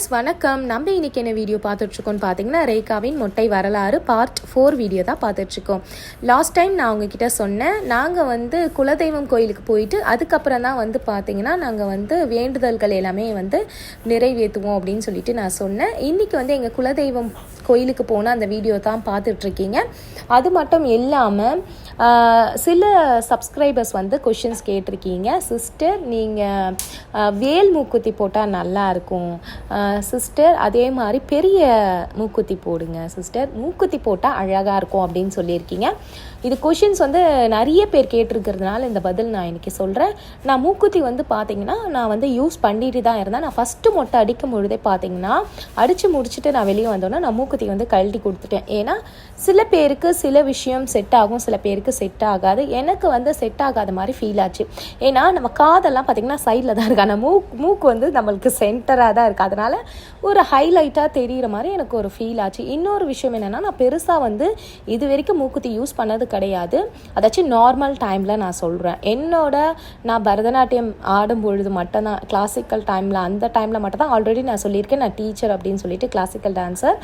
Guys வணக்கம். நம்ம இன்னைக்கு என்ன வீடியோ பார்த்துட்ருக்கோம்னு பார்த்தீங்கன்னா ரேகாவின் மொட்டை வரலாறு பார்ட் ஃபோர் வீடியோ தான் பார்த்துட்ருக்கோம். லாஸ்ட் டைம் நான் உங்ககிட்ட சொன்னேன் நாங்கள் வந்து குலதெய்வம் கோயிலுக்கு போயிட்டு அதுக்கப்புறம் தான் வந்து பார்த்தீங்கன்னா நாங்கள் வந்து வேண்டுதல்கள் எல்லாமே வந்து நிறைவேற்றுவோம் அப்படின்னு சொல்லிட்டு நான் சொன்னேன். இன்றைக்கி வந்து எங்கள் குலதெய்வம் கோயிலுக்கு போன அந்த வீடியோ தான் பார்த்துட்ருக்கீங்க. அது மட்டும் இல்லாமல் சில சப்ஸ்கிரைபர்ஸ் வந்து கொஷின்ஸ் கேட்டிருக்கீங்க. சிஸ்டர் நீங்கள் வேல் மூக்குத்தி போட்டால் நல்லாயிருக்கும் சிஸ்டர் அதே மாதிரி பெரிய மூக்குத்தி போடுங்க. சிஸ்டர் மூக்குத்தி போட்டால் அழகாக இருக்கும் அப்படின்னு சொல்லியிருக்கீங்க. இது கொஷின்ஸ் வந்து நிறைய பேர் கேட்டிருக்கிறதுனால இந்த பதில் நான் இன்றைக்கி சொல்கிறேன் நான் மூக்குத்தி வந்து பார்த்தீங்கன்னா நான் வந்து யூஸ் பண்ணிட்டு தான் இருந்தேன். நான் ஃபஸ்ட்டு மொட்டை அடிக்கும் பொழுதே பார்த்தீங்கன்னா அடித்து முடிச்சுட்டு நான் வெளியே வந்தோன்னே நான் மூக்குத்தி வந்து கழட்டி கொடுத்துட்டேன். ஏன்னா சில பேருக்கு சில விஷயம் செட் ஆகும் சில பேருக்கு செட் ஆகாது. எனக்கு வந்து செட் ஆகாத மாதிரி ஃபீல் ஆச்சு. ஏன்னா நம்ம காதெல்லாம் பார்த்திங்கன்னா சைடில் தான் இருக்கு. ஆனால் மூக் மூக்கு வந்து நம்மளுக்கு சென்டராக தான் இருக்குது அதனால் ஒரு ஹைலைட்டாக தெரிகிற மாதிரி எனக்கு ஒரு ஃபீல் ஆச்சு. இன்னொரு விஷயம் என்னென்னா நான் பெருசாக வந்து இது வரைக்கும் மூக்குத்தி யூஸ் பண்ணது கிடையாது. அதாச்சும் நார்மல் டைமில் நான் சொல்கிறேன் என்னோட நான் பரதநாட்டியம் ஆடும் பொழுது மட்டும்தான் கிளாசிக்கல் டைமில் அந்த டைமில் மட்டும் தான் ஆல்ரெடி நான் சொல்லியிருக்கேன். நான் டீச்சர் அப்படின்னு சொல்லிட்டு கிளாசிக்கல் டான்ஸர்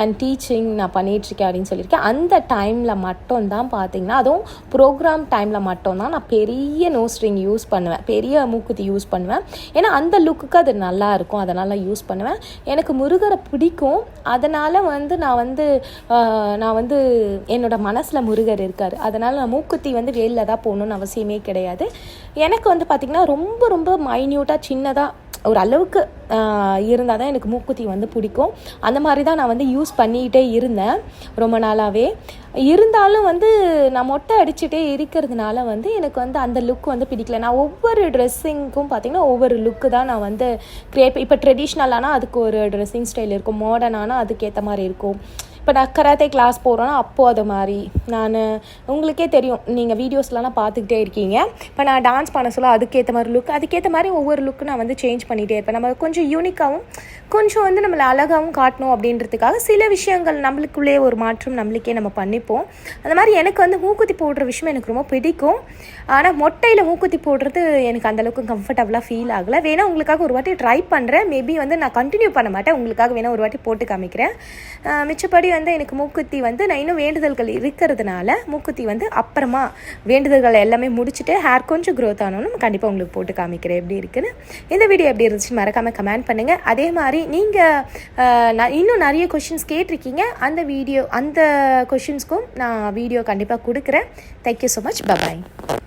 அண்ட் டீச்சிங் நான் பண்ணிகிட்ருக்கேன் அப்படின்னு சொல்லியிருக்கேன். அந்த டைமில் மட்டும் தான் பார்த்தீங்கன்னா அதுவும் ப்ரோக்ராம் டைமில் மட்டும்தான் நான் பெரிய நோஸ் ரிங் யூஸ் பண்ணுவேன். பெரிய மூக்குத்தி யூஸ் பண்ணுவேன். ஏன்னா அந்த லுக்குக்கு அது நல்லா இருக்கும். அதனால் யூஸ் பண்ணுவேன். எனக்கு முருகரை பிடிக்கும். அதனால் வந்து நான் வந்து நான் வந்து என்னோட மனசில் முருகர் இருக்கார். அதனால் நான் மூக்குத்தி வந்து வேலில் தான் போகணுன்னு அவசியமே கிடையாது. எனக்கு வந்து பார்த்திங்கன்னா ரொம்ப ரொம்ப மைன்யூட்டாக சின்னதாக ஒரு அளவுக்கு இருந்தால் தான் எனக்கு மூக்குத்தி வந்து பிடிக்கும். அந்த மாதிரி தான் நான் வந்து யூஸ் பண்ணிக்கிட்டே இருந்தேன் ரொம்ப நாளாகவே இருந்தாலும் வந்து நான் மொட்டை அடிச்சுட்டே இருக்கிறதுனால வந்து எனக்கு வந்து அந்த லுக் வந்து பிடிக்கல. நான் ஒவ்வொரு ட்ரெஸ்ஸிங்க்கும் பார்த்திங்கன்னா ஒவ்வொரு லுக்கு தான் நான் வந்து க்ரியேட் இப்போ ட்ரெடிஷ்னலானால் அதுக்கு ஒரு ட்ரெஸ்ஸிங் ஸ்டைல் இருக்கும். மாடர்னானால் அதுக்கேற்ற மாதிரி இருக்கும். இப்போ நான் கராத்தே கிளாஸ் போகிறோன்னா அப்போது அது மாதிரி. நான் உங்களுக்கே தெரியும் நீங்கள் வீடியோஸ்லாம் பார்த்துக்கிட்டே இருக்கீங்க. இப்போ நான் டான்ஸ் பண்ண சொல்ல அதுக்கேற்ற மாதிரி லுக் அதுக்கேற்ற மாதிரி ஒவ்வொரு லுக்கு நான் வந்து சேஞ்ச் பண்ணிகிட்டே இருப்பேன். நம்ம கொஞ்சம் யூனிக்காகவும் கொஞ்சம் வந்து நம்மளை அழகாகவும் காட்டணும் அப்படின்றதுக்காக சில விஷயங்கள் நம்மளுக்குள்ளே ஒரு மாற்றம் நம்மளுக்கே நம்ம பண்ணிப்போம். அந்த மாதிரி எனக்கு வந்து மூக்குத்தி போடுற விஷயம் எனக்கு ரொம்ப பிடிக்கும். ஆனால் மொட்டையில் மூக்குத்தி போடுறது எனக்கு அந்தளவுக்கு கம்ஃபர்டபுளாக ஃபீல் ஆகலை. வேணால் உங்களுக்காக ஒரு வாட்டி ட்ரை பண்ணுறேன் மேபி வந்து நான் கண்டினியூ பண்ண மாட்டேன். உங்களுக்காக வேணால் ஒரு வாட்டி போட்டு காமிக்கிறேன். மிச்சப்படி வந்து எனக்கு மூக்குத்தி வந்து நான் இன்னும் வேண்டுதல்கள் இருக்கிறதுனால மூக்குத்தி வந்து அப்புறமா வேண்டுதல்கள் எல்லாமே முடிச்சுட்டு ஹேர் கொஞ்சம் க்ரோத் ஆனோன்னு கண்டிப்பாக உங்களுக்கு போட்டு காமிக்கிறேன். எப்படி இருக்குன்னு? இந்த வீடியோ எப்படி இருந்துச்சு மறக்காமல் கமெண்ட் பண்ணுங்கள் அதே மாதிரி நீங்கள் இன்னும் நிறைய கொஷின்ஸ் கேட்டிருக்கீங்க. அந்த வீடியோ அந்த கொஷின்ஸ்க்கும் நான் வீடியோ கண்டிப்பாக கொடுக்குறேன். Thank you so much bye bye